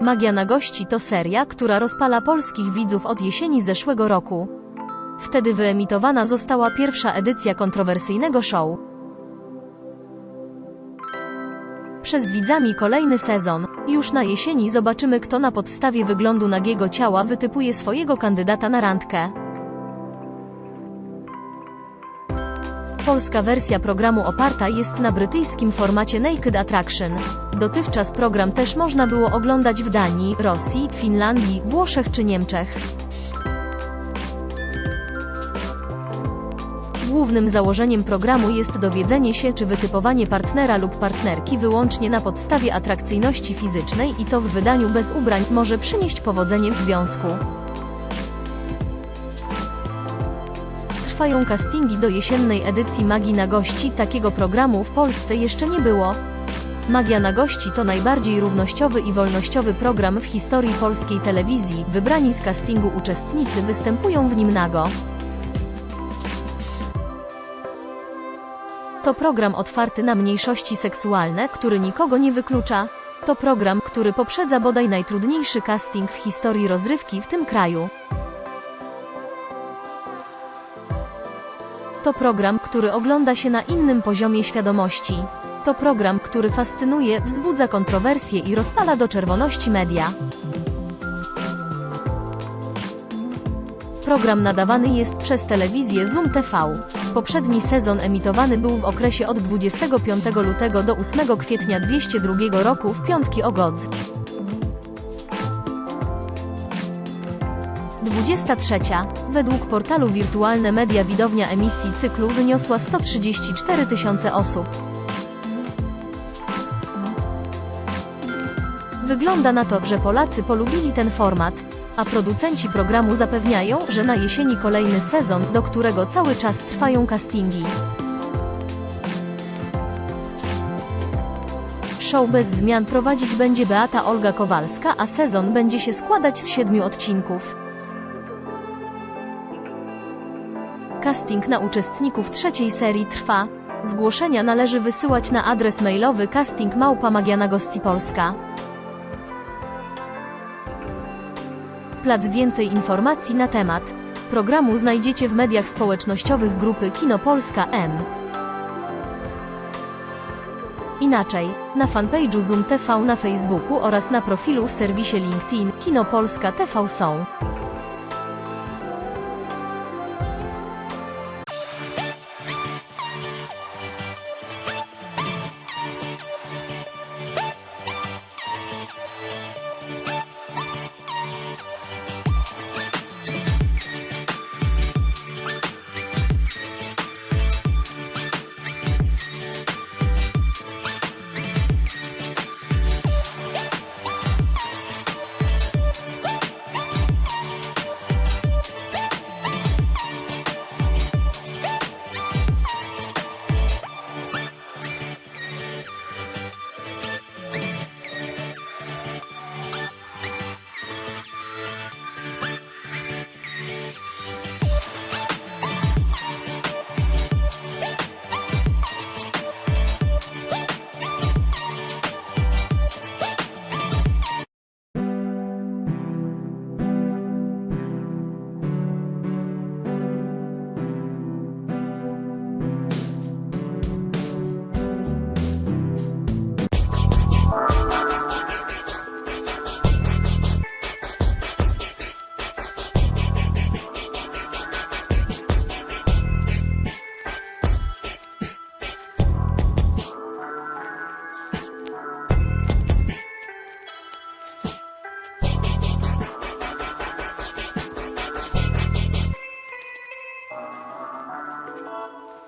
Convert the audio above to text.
Magia na gości to seria, która rozpala polskich widzów od jesieni zeszłego roku. Wtedy wyemitowana została pierwsza edycja kontrowersyjnego show. Przez widzami kolejny sezon. Już na jesieni zobaczymy kto na podstawie wyglądu nagiego ciała wytypuje swojego kandydata na randkę. Polska wersja programu oparta jest na brytyjskim formacie Naked Attraction. Dotychczas program też można było oglądać w Danii, Rosji, Finlandii, Włoszech czy Niemczech. Głównym założeniem programu jest dowiedzenie się czy wytypowanie partnera lub partnerki wyłącznie na podstawie atrakcyjności fizycznej i to w wydaniu bez ubrań może przynieść powodzenie w związku. Trwają castingi do jesiennej edycji Magii na gości, takiego programu w Polsce jeszcze nie było. Magia na gości to najbardziej równościowy i wolnościowy program w historii polskiej telewizji. Wybrani z castingu uczestnicy występują w nim nago. To program otwarty na mniejszości seksualne, który nikogo nie wyklucza. To program, który poprzedza bodaj najtrudniejszy casting w historii rozrywki w tym kraju. To program, który ogląda się na innym poziomie świadomości. To program, który fascynuje, wzbudza kontrowersje i rozpala do czerwoności media. Program nadawany jest przez telewizję Zoom TV. Poprzedni sezon emitowany był w okresie od 25 lutego do 8 kwietnia 202 roku w piątki o godz. 23. Według portalu Wirtualne Media widownia emisji cyklu wyniosła 134 tysiące osób. Wygląda na to, że Polacy polubili ten format, a producenci programu zapewniają, że na jesieni kolejny sezon, do którego cały czas trwają castingi. Show bez zmian prowadzić będzie Beata Olga Kowalska, a sezon będzie się składać z siedmiu odcinków. Casting na uczestników trzeciej serii trwa. Zgłoszenia należy wysyłać na adres mailowy casting małpa Magiana Gości Polska. Plac więcej informacji na temat programu znajdziecie w mediach społecznościowych grupy Kino Polska M. Inaczej, na fanpage'u Zoom TV na Facebooku oraz na profilu w serwisie LinkedIn Kino Polska TV są. Música